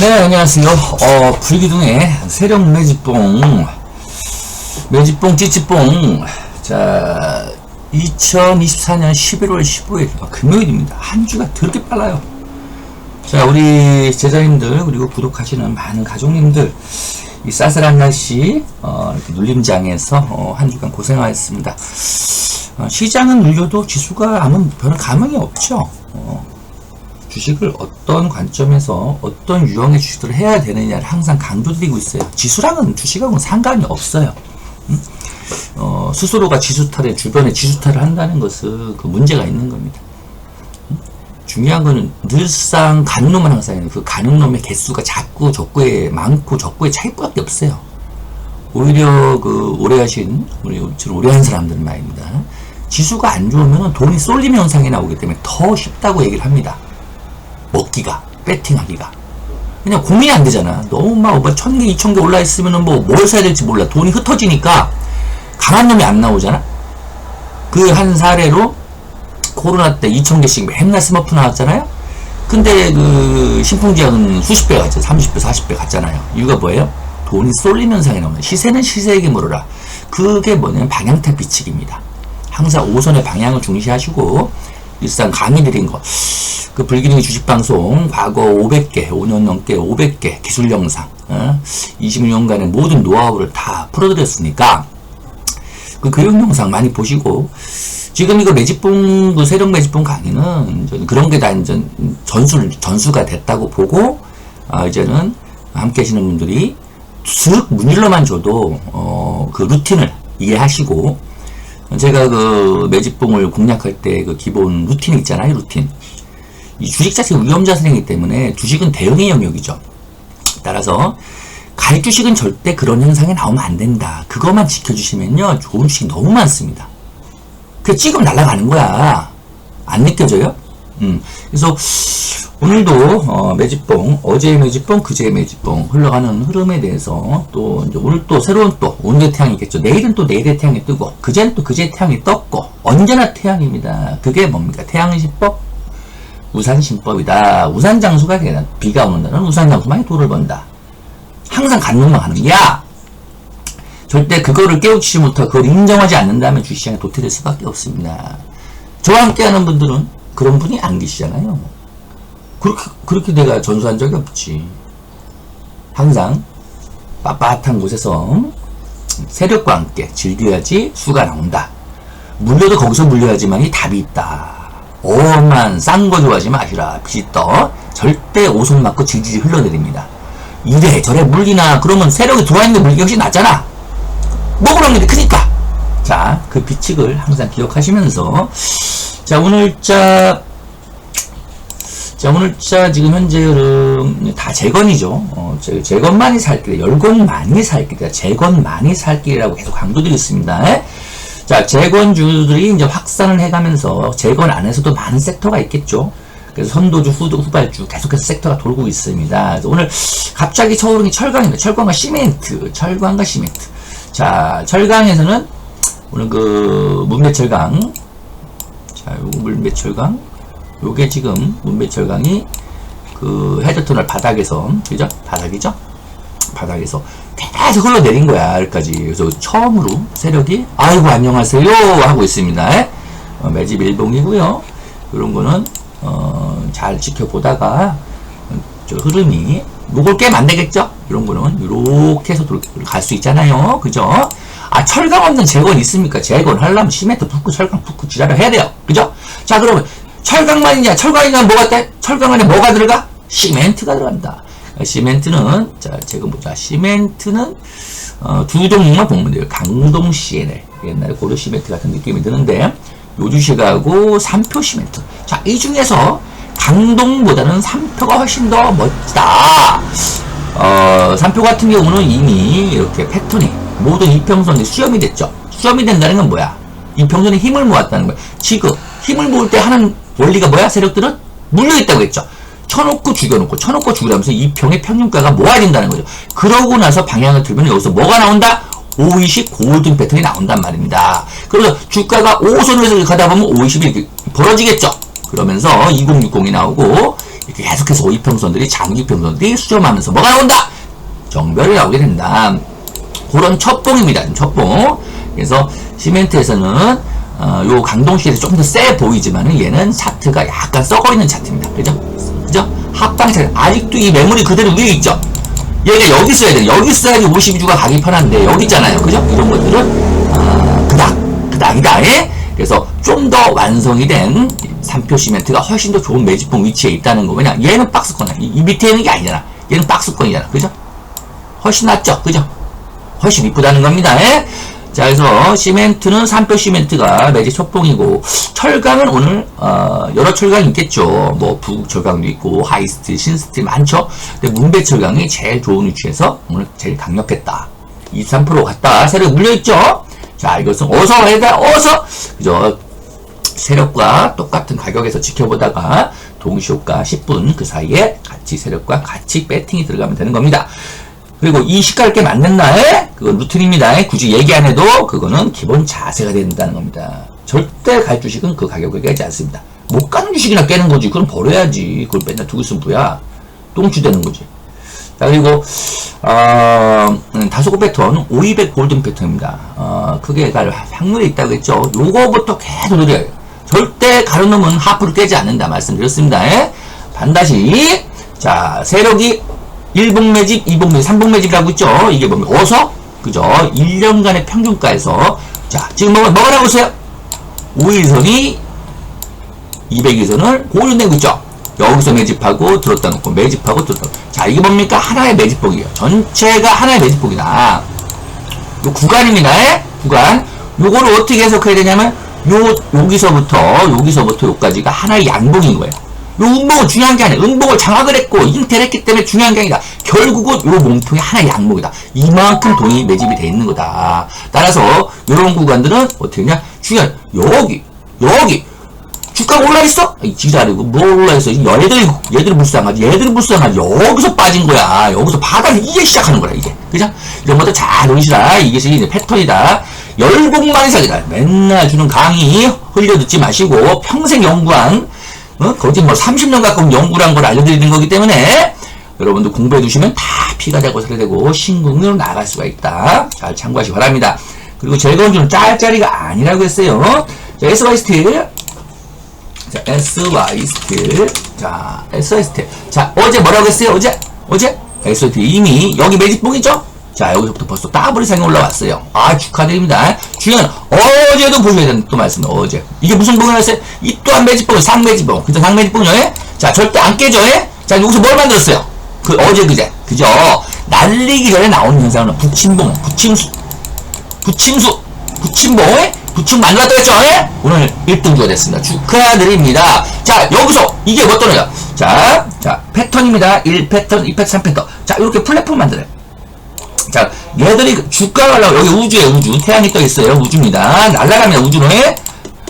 네, 안녕하세요. 어, 불기둥의 세력 매집봉, 매집봉, 찌찌봉. 자, 2024년 11월 15일, 아, 금요일입니다. 한 주가 더럽게 빨라요. 자, 우리 제자님들, 그리고 구독하시는 많은 가족님들, 이 쌀쌀한 날씨, 어, 이렇게 눌림장에서, 어, 한 주간 고생하셨습니다. 어, 시장은 눌려도 지수가 아무 별 감흥이 없죠. 어, 주식을 어떤 관점에서 어떤 유형의 주식들을 해야 되느냐를 항상 강조드리고 있어요. 지수랑은 주식하고는 상관이 없어요. 음? 어, 스스로가 지수탈에 주변에 지수탈을 한다는 것은 그 문제가 있는 겁니다. 음? 중요한 거는 늘상 가는 놈은 항상 있는 그 가는 놈의 개수가 작고 적고에 많고 적고의 차이밖에 없어요. 오히려 그 오래 하신 우리 저런 오래 한 사람들은 말입니다. 지수가 안 좋으면 돈이 쏠림 현상이 나오기 때문에 더 쉽다고 얘기를 합니다. 먹기가, 배팅하기가. 그냥 고민이 안 되잖아. 너무 막, 뭐, 천 개, 이천 개 올라있으면은 뭐, 뭘 사야 될지 몰라. 돈이 흩어지니까, 강한 놈이 안 나오잖아? 그 한 사례로, 코로나 때 이천 개씩 맨날 스머프 나왔잖아요? 근데 그, 신풍지역은 수십 배 갔죠. 30배, 40배 갔잖아요. 이유가 뭐예요? 돈이 쏠림 현상이 나오는 시세는 시세에게 물어라. 그게 뭐냐면 방향타 비치기입니다. 항상 오선의 방향을 중시하시고, 일상 강의 드린 거. 그 불기능의 주식방송 과거 500개, 5년 넘게 500개 기술 영상, 어? 20년간의 모든 노하우를 다 풀어드렸으니까 그 교육 영상 많이 보시고 지금 이거 매집봉 그 세력 매집봉 강의는 그런 게 다 이제 전술 전수가 됐다고 보고 아 이제는 함께 하시는 분들이 슥 문일로만 줘도 어 그 루틴을 이해하시고 제가 그 매집봉을 공략할 때 그 기본 루틴이 있잖아요 루틴 이 주식 자체가 위험자산이기 때문에 주식은 대응의 영역이죠. 따라서 갈 주식은 절대 그런 현상이 나오면 안 된다. 그것만 지켜주시면요. 좋은 주식 너무 많습니다. 그 찍으면 날아가는 거야. 안 느껴져요? 음. 그래서 오늘도 어, 매집봉, 어제의 매집봉, 그제의 매집봉 흘러가는 흐름에 대해서 또 이제 오늘 또 새로운 또 오늘의 태양이 있겠죠. 내일은 또 내일의 태양이 뜨고 그제는 또 그제의 태양이 떴고 언제나 태양입니다. 그게 뭡니까? 태양신법 우산신법이다. 우산장수가 되는 비가 오는 날은 우산장수만이 돈을 번다. 항상 간놈만 하는 야 절대 그거를 깨우치지 못하고 그걸 인정하지 않는다면 주시장에 도태될 수밖에 없습니다. 저와 함께 하는 분들은 그런 분이 안 계시잖아요. 그렇게, 그렇게 내가 전수한 적이 없지. 항상 빳빳한 곳에서 세력과 함께 즐겨야지 수가 나온다. 물려도 거기서 물려야지만이 답이 있다. 오만 싼 거 좋아하지 마시라. 떠. 절대 오손 맞고 질질 흘러내립니다. 이래 저래 물리나 그러면 세력이 들어와 있는데 물기 훨씬 낫잖아. 먹으라는 게 크니까. 자, 그 비칙을 항상 기억하시면서 자, 오늘자 자, 오늘자 지금 현재 흐름 다 재건이죠. 어, 재건만이 살 길, 열건만이 살 길, 재건만이 살 길이라고 계속 강조드리겠습니다. 에? 자, 재건주들이 이제 확산을 해가면서 재건 안에서도 많은 섹터가 있겠죠. 그래서 선도주, 후도, 후발주 계속해서 섹터가 돌고 있습니다. 오늘 갑자기 게 철강입니다. 철강과 시멘트, 철강과 시멘트. 자, 철강에서는 오늘 그 문배철강, 자, 요거 문배철강, 요게 지금 문배철강이 그 헤드터널 바닥에서, 그죠? 바닥이죠? 바닥에서 계속 흘러내린 거야, 여기까지. 그래서 처음으로 세력이, 아이고, 안녕하세요. 하고 있습니다. 어, 매집 일봉이고요 이런 거는, 어, 잘 지켜보다가, 저 흐름이, 목을 깨면 안 되겠죠? 이런 거는, 이렇게 해서 갈 수 있잖아요. 그죠? 아, 철강 없는 재건 있습니까? 재건 하려면 시멘트 붓고 철강 붓고 지랄을 해야 돼요. 그죠? 자, 그러면, 철강만이냐, 철강이냐, 뭐가 돼? 철강 안에 뭐가 들어가? 시멘트가 들어간다. 시멘트는 자 제가 보자. 시멘트는 어, 두 종목만 보면 돼요. 강동 CNL 옛날에 고려 시멘트 같은 느낌이 드는데 요 주식하고 삼표 시멘트. 자 이 중에서 강동보다는 삼표가 훨씬 더 멋지다. 어, 삼표 같은 경우는 이미 이렇게 패턴이 모든 이평선이 수렴이 됐죠. 수렴이 된다는 건 뭐야? 이평선에 힘을 모았다는 거야. 지금 힘을 모을 때 하는 원리가 뭐야? 세력들은 물려있다고 했죠 쳐놓고 죽여놓고 쳐놓고 죽이라면서 이 병의 평균가가 모아진다는 거죠. 그러고 나서 방향을 틀면 여기서 뭐가 나온다? 520 골든 패턴이 나온단 말입니다. 그래서 주가가 5선에서 가다 보면 520이 이렇게 벌어지겠죠. 그러면서 2060이 나오고 이렇게 계속해서 오이평선들이 장기평선들이 수렴하면서 뭐가 나온다? 정별이 나오게 된다. 그런 첫봉입니다. 첫봉. 그래서 시멘트에서는 어, 요 강동실에서 조금 더 세 보이지만은 얘는 차트가 약간 썩어 있는 차트입니다. 그죠? 그죠? 합방 차트 아직도 이 매물이 그대로 위에 있죠. 얘가 여기 있어야 돼. 여기 있어야지 52주가 가기 편한데 여기 있잖아요. 그죠? 이런 것들은 아, 그닥 그닥이다. 예? 그래서 좀 더 완성이 된 3표 시멘트가 훨씬 더 좋은 매집봉 위치에 있다는 거. 왜냐? 얘는 박스권이야. 이, 이 밑에 있는 게 아니잖아. 얘는 박스권이잖아. 그죠? 훨씬 낫죠? 그죠? 훨씬 이쁘다는 겁니다. 예? 자, 그래서 시멘트는 3표 시멘트가 매직 첫봉이고 철강은 오늘 어, 여러 철강이 있겠죠. 뭐 북 철강도 있고 하이스트, 신스트 많죠. 근데 문배 철강이 제일 좋은 위치에서 오늘 제일 강력했다. 23% 갔다 세력 물려있죠. 자, 이것은 어서 해다 어서 그죠? 세력과 똑같은 가격에서 지켜보다가 동시효과 10분 그 사이에 같이 세력과 같이 배팅이 들어가면 되는 겁니다. 그리고 이 시가를 맞는 날, 그건 루틴입니다. 굳이 얘기 안 해도 그거는 기본 자세가 된다는 겁니다. 절대 갈 주식은 그 가격을 깨지 않습니다. 못 가는 주식이나 깨는 거지. 그럼 버려야지. 그걸 맨날 두고 있으면 뭐야. 똥주 되는 거지. 자, 그리고, 어, 음, 다소고 패턴, 500 골든 패턴입니다. 어, 크게 갈 확률이 있다고 했죠. 요거부터 계속 노려요. 절대 가려놓으면 하프를 깨지 않는다 말씀드렸습니다. 예? 반드시, 자, 세력이 1복 매집, 2복 매집, 3복 매집이라고 있죠. 이게 뭡니까? 어서? 그죠? 1년간의 평균가에서, 자, 지금 뭐, 나오고 있어요? 5일선이 200일선을 고려내고 있죠. 여기서 매집하고 들었다 놓고 매집하고 들었다 놓고. 자, 이게 뭡니까? 하나의 매집폭이에요. 전체가 하나의 매집폭이다. 요 구간입니다. 예? 구간. 요거를 어떻게 해석해야 되냐면, 요, 여기서부터, 여기서부터 요까지가 하나의 양봉인 거예요. 요 음봉은 중요한 게 아니야. 음봉을 장악을 했고, 잉태를 했기 때문에 중요한 게 아니다. 결국은 요 몸통이 하나의 양목이다. 이만큼 돈이 매집이 돼 있는 거다. 따라서, 요런 구간들은 어떻게 했냐? 중요한, 여기, 여기, 주가가 올라있어? 이 지랄이고, 뭐 올라있어? 얘들이, 얘들이 불쌍하지. 얘들이 불쌍하지. 여기서 빠진 거야. 여기서 바닥을 이제 시작하는 거야, 이게. 그죠? 이런 것도 잘 보시라. 이것이 이제 패턴이다. 열공만의 사기다. 맨날 주는 강의 흘려 듣지 마시고, 평생 연구한, 어? 거짓 뭐 30년 가까운 연구를 한걸 알려드리는 거기 때문에, 여러분들 공부해 두시면 다 피가 되고 살이 되고, 신궁으로 나갈 수가 있다. 잘 참고하시기 바랍니다. 그리고 즐거운 짤짤이가 아니라고 했어요. 자, SY 스틸. 자, SY 스틸. 자, SY 스틸. 자, 어제 뭐라고 했어요? 어제? 어제? SY 스틸 이미 여기 매집봉이죠? 자, 여기서부터 벌써 더블 이상이 올라왔어요. 아, 축하드립니다. 중요한, 어제도 보셔야 되는 또 말씀, 어제. 이게 무슨 봉이었어요? 이 또한 매집봉, 상매집봉. 그죠? 상매집봉이요, 예? 자, 절대 안 깨져, 예? 자, 여기서 뭘 만들었어요? 그, 어제 그제. 그죠? 날리기 전에 나오는 현상은 붙임봉, 붙임수. 붙임수, 붙임봉, 예? 부충 만들었다 했죠? 예? 오늘 1등주가 됐습니다. 축하드립니다. 자, 여기서 이게 뭐 떠나요? 자, 자, 패턴입니다. 1패턴, 2패턴, 3패턴. 자, 이렇게 플랫폼 만들어요. 자, 얘들이 주가가 가려고 여기 우주에 우주, 태양이 떠 있어요. 우주입니다. 날아갑니다. 우주는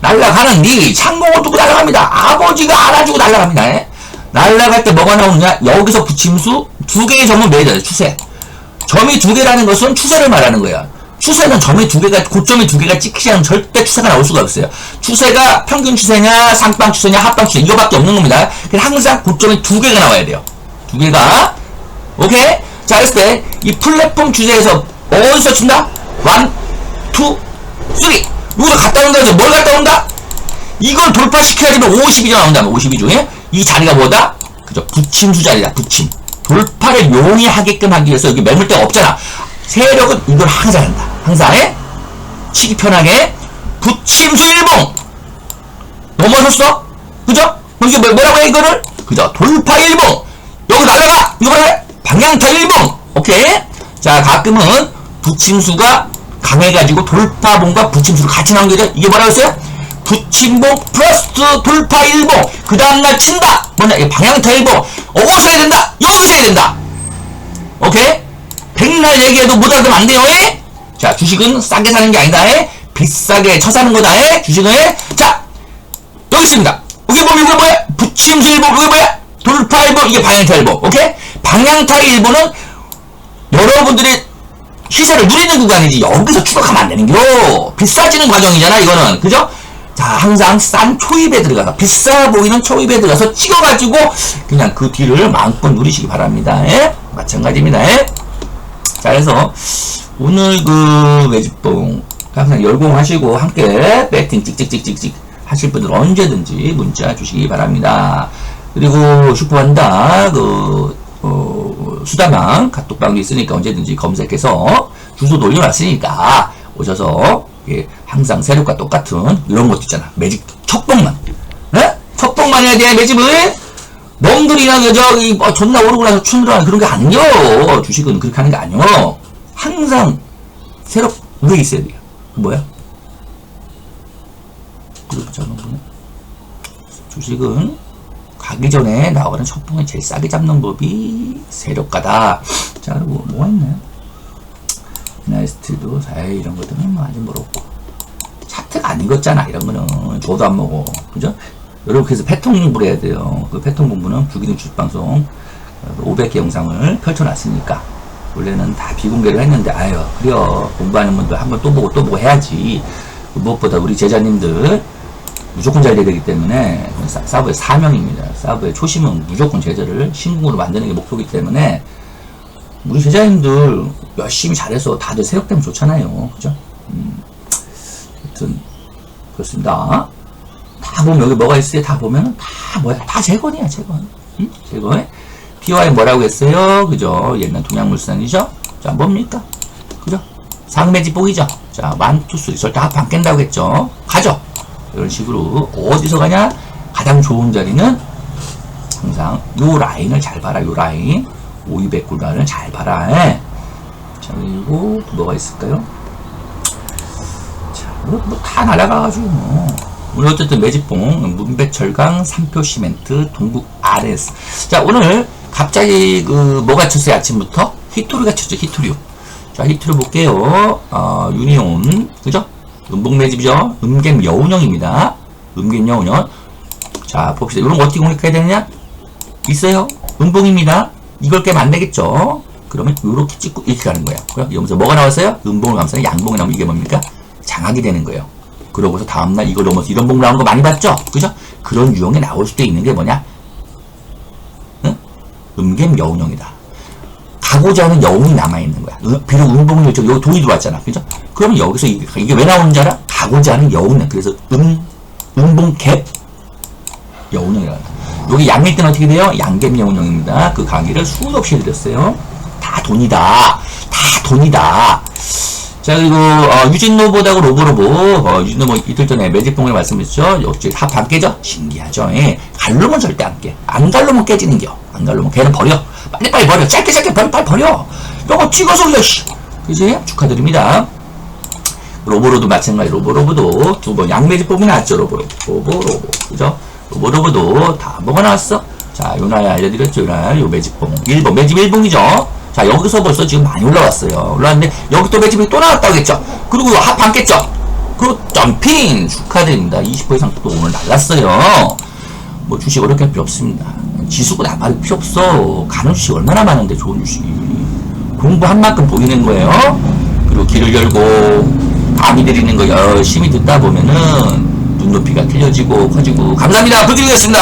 날아가는 니 창공을 두고 날아갑니다. 아버지가 알아주고 날아갑니다. 예? 날아갈 때 뭐가 나오느냐? 여기서 붙임수 두 개의 점을 매줘요. 추세. 점이 두 개라는 것은 추세를 말하는 거예요. 추세는 점이 두 개가 고점이 두 개가 찍히지 않으면 절대 추세가 나올 수가 없어요. 추세가 평균 추세냐, 상방 추세냐, 합방 추세 이거밖에 없는 겁니다. 그래서 항상 고점이 두 개가 나와야 돼요. 두 개가 오케이. 자, 그랬을 때 이 플랫폼 주제에서 어디서 친다? 원, 투, 쓰리. 여기서 갔다 온다 해서 뭘 갔다 온다? 이걸 돌파시켜야지만 52조 나온다. 52조에 이 자리가 뭐다? 그죠? 붙임수 자리다. 붙임. 돌파를 용이하게끔 하기 위해서 여기 매물대가 없잖아. 세력은 이걸 항상 한다. 항상 해? 치기 편하게 붙임수 일봉 넘어섰어? 그죠? 이게 뭐, 뭐라고 해 이거를? 그죠? 돌파 일봉 여기 날아가! 이거 뭐라 해? 방향타 일봉 오케이? 자 가끔은 붙임수가 강해가지고 돌파봉과 붙임수를 같이 나온 거죠? 이게 뭐라고 했어요? 붙임봉 플러스 돌파 일봉 그 다음날 친다 뭐냐 방향타 일봉 어디서 해야 된다? 여기서 해야 된다 오케이? 백날 얘기해도 못 알아들으면 안 돼요, 에? 자, 주식은 싸게 사는 게 아니다, 에? 비싸게 쳐사는 거다, 에? 주식은, 에? 자, 여기 있습니다. 이게 뭐, 이게 뭐야? 붙임수 일보, 이게 뭐야? 돌파 일보, 이게 방향타 일보, 오케이? 방향타 일보는 여러분들이 시세를 누리는 구간이지, 여기서 추격하면 안 되는 겨. 비싸지는 과정이잖아, 이거는. 그죠? 자, 항상 싼 초입에 들어가서, 비싸 보이는 초입에 들어가서 찍어가지고, 그냥 그 뒤를 마음껏 누리시기 바랍니다. 예? 마찬가지입니다. 예? 자, 그래서, 오늘 그 외집봉, 항상 열공하시고, 함께 배팅 찍찍찍찍찍 하실 분들 언제든지 문자 주시기 바랍니다. 그리고 슈퍼한다, 그, 어, 수다방, 카톡방도 있으니까 언제든지 검색해서 주소도 올려놨으니까 오셔서 예, 항상 세력과 똑같은 이런 것도 있잖아. 매직 척봉만. 네? 척봉만 해야 돼, 매집을. 멍들이나 그 저기 뭐 존나 오르고 나서 춘들어가는 그런 게 아니요. 주식은 그렇게 하는 게 아니요. 항상 세력 위에 있어야 돼요. 그 뭐야? 잠깐만요. 주식은 가기 전에 나오는 척봉을 제일 싸게 잡는 법이 세력가다. 자, 그리고 뭐가 있나요? 나이스트도 사이 이런 것들은 뭐 아직 모르고. 차트가 안 익었잖아 이런 거는. 저도 안 먹어. 그죠? 여러분 그래서 패턴 공부를 해야 돼요. 그 패턴 공부는 불기둥 주식방송 500개 영상을 펼쳐놨으니까. 원래는 다 비공개를 했는데 아유 그래요. 공부하는 분들 한번 또 보고 또 보고 해야지. 무엇보다 우리 제자님들 무조건 잘 돼야 되기 때문에 사- 사부의 사명입니다 사부의 초심은 무조건 제자를 신궁으로 만드는 게 목표이기 때문에 우리 제자님들 열심히 잘해서 다들 세력되면 좋잖아요. 그죠? 음, 하여튼, 그렇습니다. 다 보면 여기 뭐가 있어요? 다 보면 다 뭐야? 다 재건이야, 재건. 응? 재건. PY 뭐라고 했어요? 그죠? 옛날 동양물산이죠? 자, 뭡니까? 그죠? 상매지복이죠? 자, 만투수, 절대 합안 깬다고 했죠? 가죠? 이런 식으로 어디서 가냐? 가장 좋은 자리는 항상 요 라인을 잘 봐라, 요 라인. 5,200 구간을 잘 봐라. 예. 자, 그리고 뭐가 있을까요? 자, 뭐, 뭐다 날아가가지고 뭐. 오늘 어쨌든 매집봉, 문배철강, 삼표 시멘트, 동북 RS. 자, 오늘 갑자기 그 뭐가 쳤어요? 아침부터? 히토리가 쳤죠, 히토리. 자, 히토리 볼게요. 어, 유니온. 그죠? 음봉 매집이죠? 음겜 여운형입니다. 음겜 여운형. 자, 봅시다. 이런 거 어떻게 공략해야 되느냐? 있어요. 음봉입니다. 이걸 깨면 안 되겠죠? 그러면 이렇게 찍고 이렇게 가는 거예요. 그럼 여기서 뭐가 나왔어요? 음봉을 감싸는 양봉이 나오면 이게 뭡니까? 장악이 되는 거예요. 그러고서 다음날 이걸 넘어서 이런 봉 나온 거 많이 봤죠? 그죠? 그런 유형이 나올 수도 있는 게 뭐냐? 응? 음겜 여운형이다. 가고자 하는 여운이 남아있는 거야. 음, 비록 음봉이 여기 여기 돈이 들어왔잖아. 그죠? 그러면 여기서 이게, 이게 왜 나오는 줄 알아? 가고자 하는 여운은. 그래서 음, 음봉 갭 여운형이라는 거. 여기 양일 때는 어떻게 돼요? 양갱 여운형입니다. 그 강의를 수도 없이 해드렸어요. 다 돈이다. 다 돈이다. 자, 그리고, 어, 유진노보다고 로보로보, 어, 유진노 이틀 전에 매직봉을 말씀드렸죠? 역시 합안 깨져? 신기하죠? 예. 갈로면 절대 안 깨. 안 갈로면 깨지는 겨. 안 갈로면 걔는 버려. 빨리빨리 버려. 짧게 짧게 버려. 빨리 버려. 이거 찍어서, 야, 씨. 그지? 축하드립니다. 로보로도 마찬가지. 로보로보도 두 번 양매직봉이 나왔죠 로보로보 로보로보 그죠? 로보로보도 다 뭐가 나왔어? 자 요날 알려드렸죠 요날 요 매직봉 1번 매집 1봉이죠? 자 여기서 벌써 지금 많이 올라왔어요. 올라왔는데 여기 또 매집이 또 나왔다고 했죠? 그리고 합반 깼죠? 그리고 점핑! 축하드립니다. 20% 이상 또 오늘 날랐어요. 뭐 주식 어렵게 할 필요 없습니다. 지수고 나발이 필요 없어. 가는 주식 얼마나 많은데 좋은 주식이. 공부한 만큼 보이는 거예요. 그리고 길을 열고 감이 드리는 거 열심히 듣다 보면은 눈높이가 틀려지고 커지고 감사합니다. 불드리겠습니다.